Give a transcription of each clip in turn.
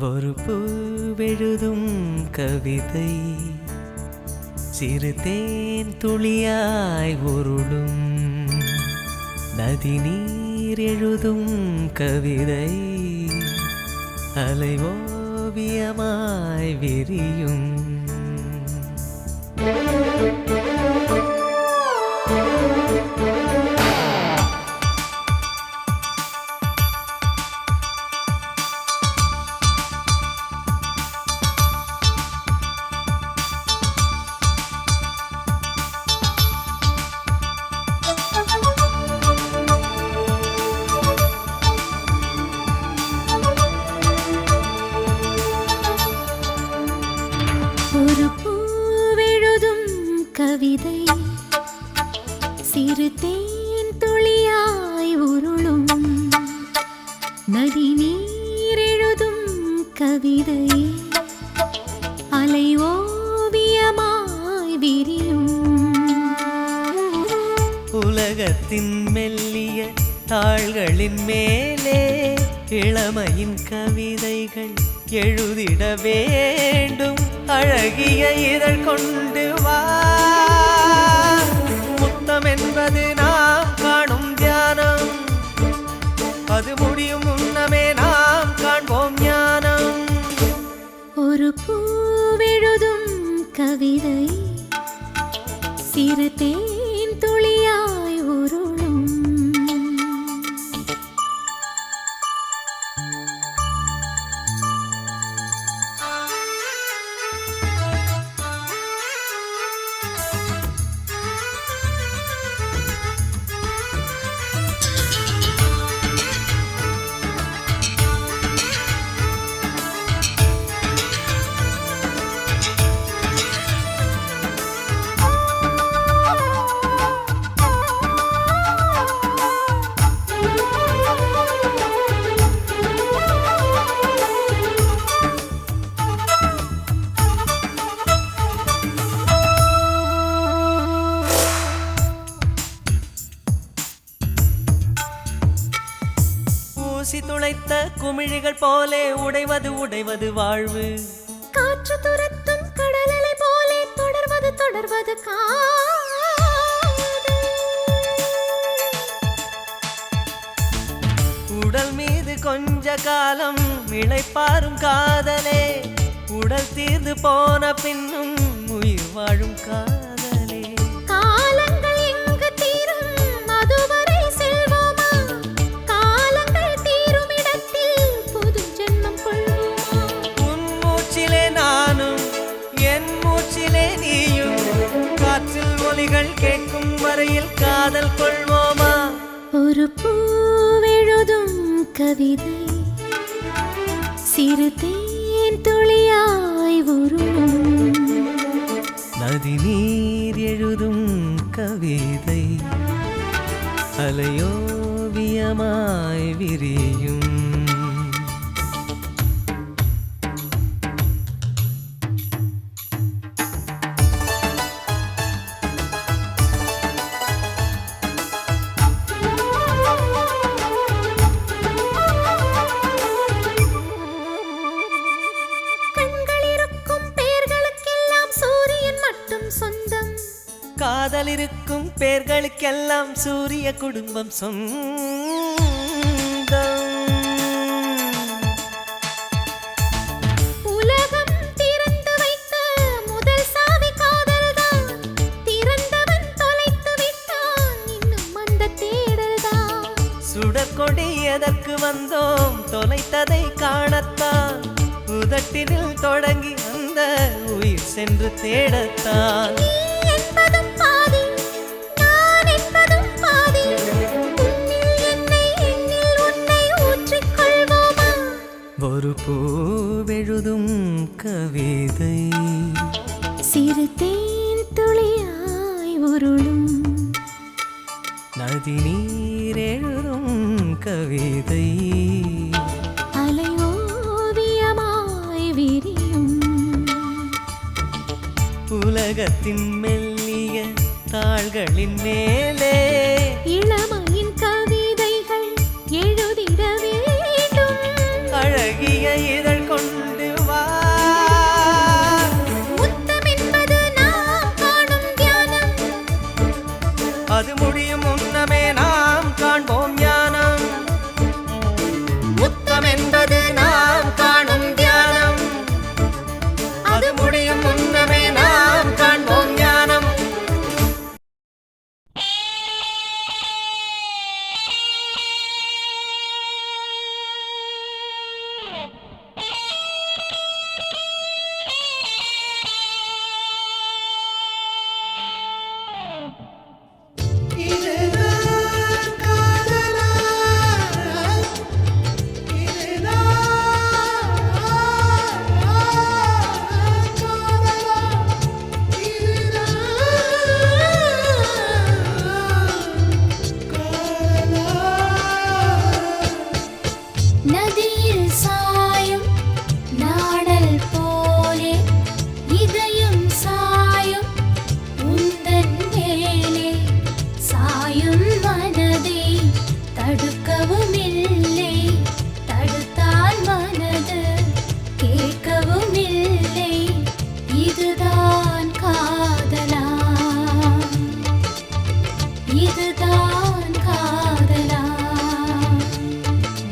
ஒரு பூவெழுதும் கவிதை. சிறு தேன் துளியாய் உருளும். நதி நீர் எழுதும் கவிதை. அலை ஓவியமாய் விரியும். thank you உலகத்தின் மெல்லிய தாள்களின் மேலே இளமையின் கவிதைகள் எழுதிட வேண்டும். அழகிய இதழ் கொண்டு வா. முத்தம் என்பது நாம் காணும் தியானம். அது முடியும் முன்னமே நாம் காண்போம் ஞானம். ஒரு பூவெழுதும் கவிதை சிறு குமிழிகள் போலே உடைவது உடைவது வாழ்வு. காற்று துரத்தும் கடலலை போலே தொடர்வது தொடர்வது. உடல் மீது கொஞ்ச காலம் இளைப்பாரும் காதலே. உடல் தீர்ந்து போன பின்னும் உயிர் வாழும் காதலே. கேட்கும் வரையில் காதல் கொள்வோமா? ஒரு பூவெழுதும் கவிதை சிறு தேன் துளியாய் உருளும். நதி நீர் எழுதும் கவிதை அலையோவியமாய் விரியும். காதல் இருக்கும் பேர்களுக்கெல்லாம் சூரிய குடும்பம் சொந்தம். சுடற்கொடி எதற்கு வந்தோம்? தொலைத்ததை காணத்தான். உதட்டினில் தொடங்கி அந்த உயிர் சென்று தேடத்தான். பூவெழுதும் கவிதை. சிறு தேன் துளியாய் உருளும். நதி நீர் எழுதும் கவிதை. அலை ஓவியமாய் விரியும். உலகத்தின் மெல்லிய தாள்களின் மேலே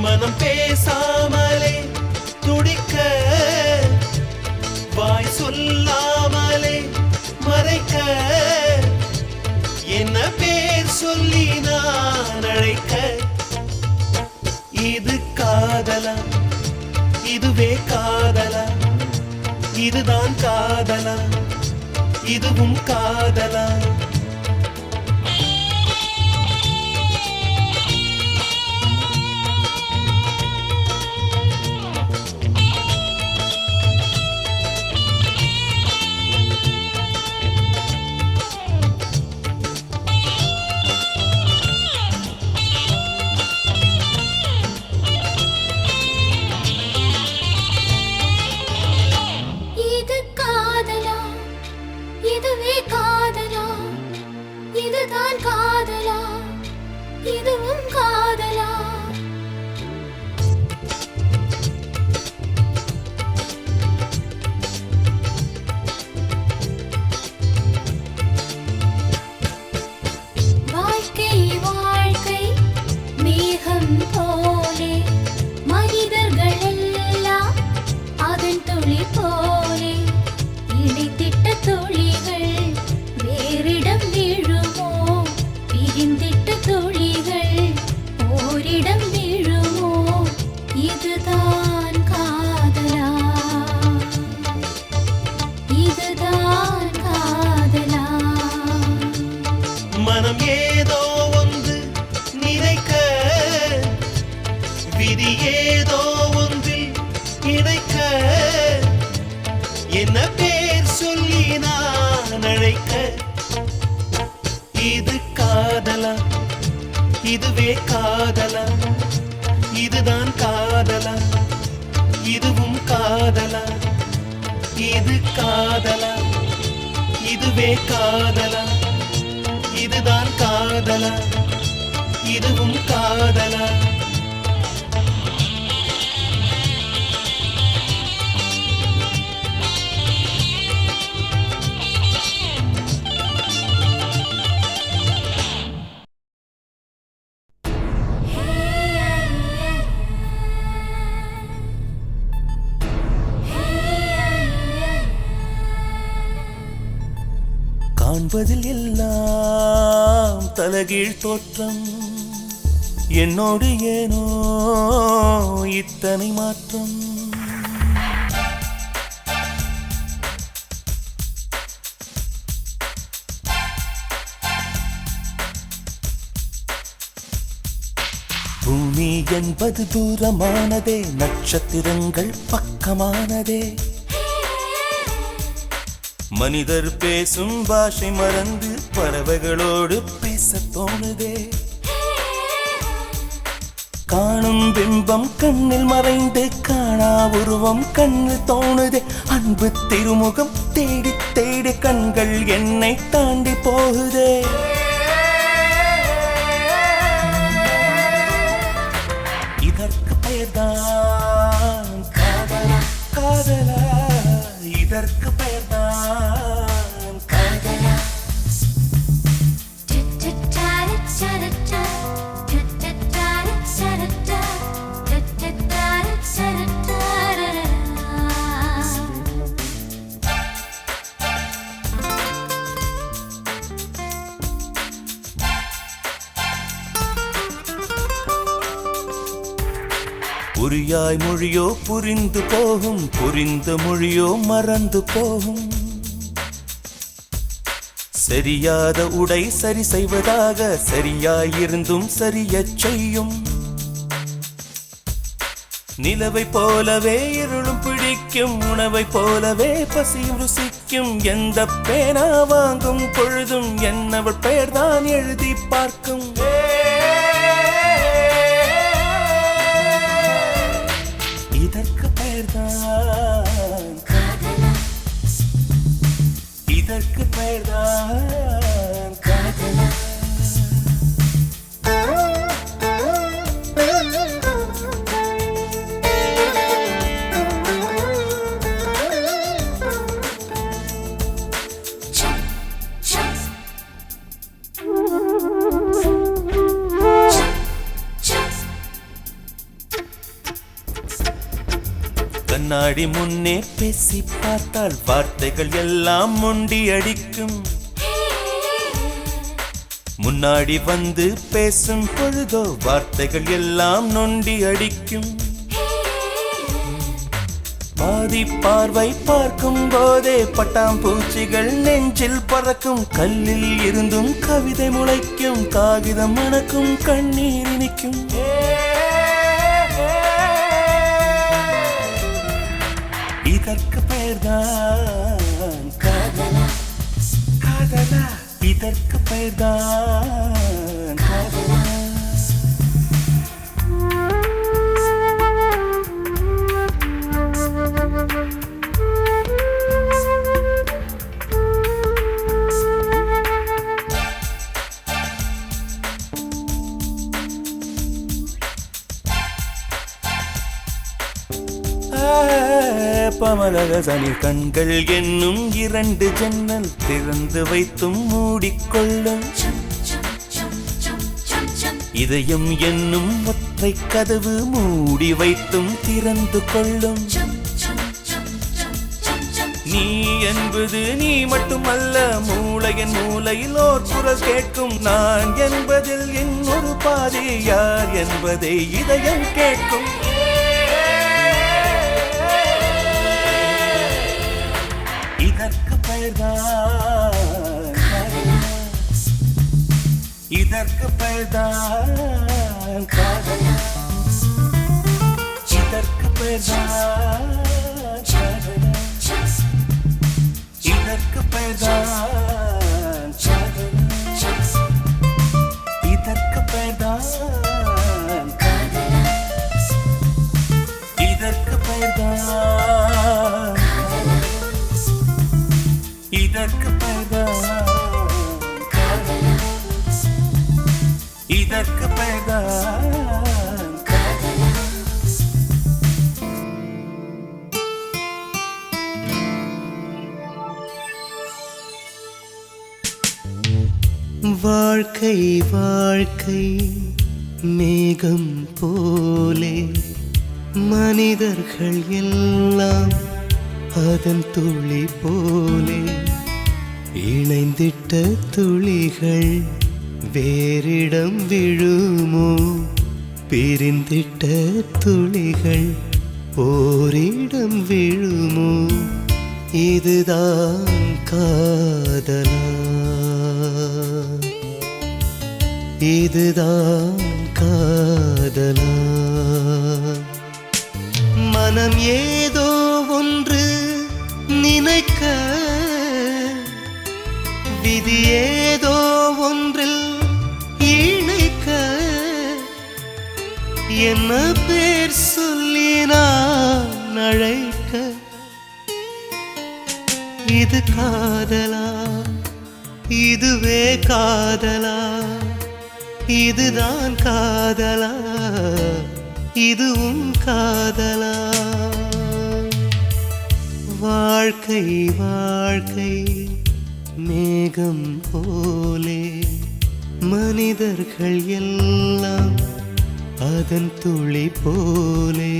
மனம் பேசாமலே துடிக்க வாய் சொல்லாமலே மறைக்க என்ன பேர் சொல்லி நான் அழைக்க? இது காதலா? இதுவே காதலா? இதுதான் காதலா? இதுவும் காதலா? இது காதலா? இதுவே காதலா? இதுதான் காதலா? இதுவும் காதலா? காண்பதில் எல்லாம் தலகீழ் தோற்றம். என்னோடு ஏனோ இத்தனை மாற்றம். பூமி என்பது தூரமானதே நட்சத்திரங்கள் பக்கமானதே. மனிதர் பேசும் பாஷை மறந்து பறவைகளோடு பேச தோணுதே. காணும் பிம்பம் கண்ணில் மறைந்து காணா உருவம் கண்ணில் தோணுதே. அன்பு திருமுகம் தேடி தேடி கண்கள் என்னை தாண்டி போகுதே. புரியாய் மொழியோ புரிந்து போகும் புரிந்த மொழியோ மறந்து போகும். சரியாத உடை சரி செய்வதாக சரியாயிருந்தும் சரியச் செய்யும். நிலவை போலவே இருளும் பிடிக்கும் உணவை போலவே பசியும் ருசிக்கும். எந்த பேனா வாங்கும் பொழுதும் என்னவள் பெயர்தான் எழுதி பார்க்கும். கண்ணாடி முன்னே பேசி பார்த்தால் வார்த்தைகள் எல்லாம் முண்டி அடிக்கும். முன்னாடி வந்து பேசும் பொழுதோ வார்த்தைகள் எல்லாம் நொண்டி அடிக்கும். பாதி பார்வை பார்க்கும் போதே பட்டாம்பூச்சிகள் நெஞ்சில் பறக்கும் கல்லில் இருந்தும் கவிதை முளைக்கும் காகிதம் மணக்கும் கண்ணீர் இனிக்கும். இதற்கு பெயர்தான் காதலா. காதலா. இதற்கு தனிர் கண்கள் என்னும் இரண்டு ஜன்னல் திறந்து வைத்தும் மூடிக்கொள்ளும். இதயம் என்னும் ஒற்றை கதவு மூடி வைத்தும் திறந்து கொள்ளும். நீ என்பது நீ மட்டுமல்ல மூளையின் மூளையில் ஓர் குரல் கேட்கும். நான் என்பதில் இன்னொரு பாதி யார் என்பதை இதயம் கேட்கும். பெயர்தான் இதற்கு பெயர்தான் காதலா. இதற்கு பெயர்தான் இதற்கு பெயர்தான் இதற்கு பெயர்தான் இதற்கு பெயர்தான் வாழ்க்கை வாழ்க்கை மேகம் போலே மனிதர்கள் எல்லாம் அதன் துளி போலே இணைந்திட்ட துளிகள் வேறிடம் விழுமோ? பிரிந்திட்ட துளிகள் ஓரிடம் விழுமோ? இதுதான் காதலா. இதுதான் காதலா. மனம் ஏதோ ஒன்று நினைக்க என்ன பேர் சொல்லி நான் அழைக்க? இது காதலா? இதுவே காதலா? இதுதான் காதலா? இதுவும் காதலா? வாழ்க்கை வாழ்க்கை மேகம் போலே மனிதர்கள் எல்லாம் அதன் துளி போலே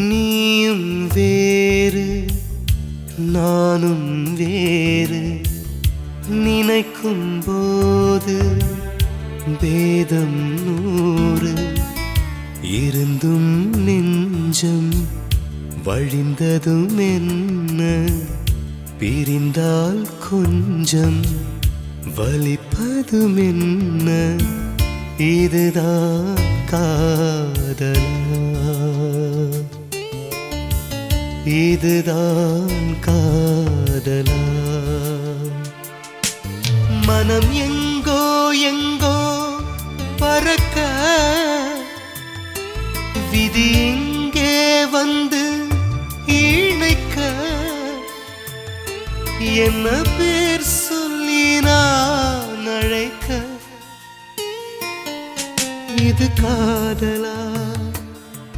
நீயும் வேறு நானும் வேறு நினைக்கும் போது பேதம் நூறு இரு வழிந்ததும் என்ன? பிரிந்தால் கொஞ்சம் வலிப்பதும் என்ன? இதுதான் காதலா? இதுதான் காதலா? மனம் எங்கோ எங்கோ பறக்க? விதி இங்கே வந்து என்ன பேர் சொல்லி நான் அழைக்க? இது காதலா?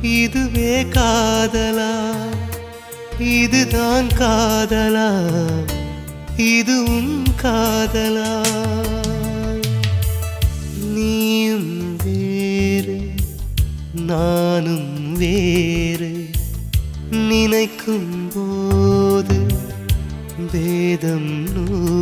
இதுவே காதலா? இதுதான் காதலா? இதுவும் காதலா? நீயும் வேறு நானும் வேறு நினைக்கும் ഭേദം നൂ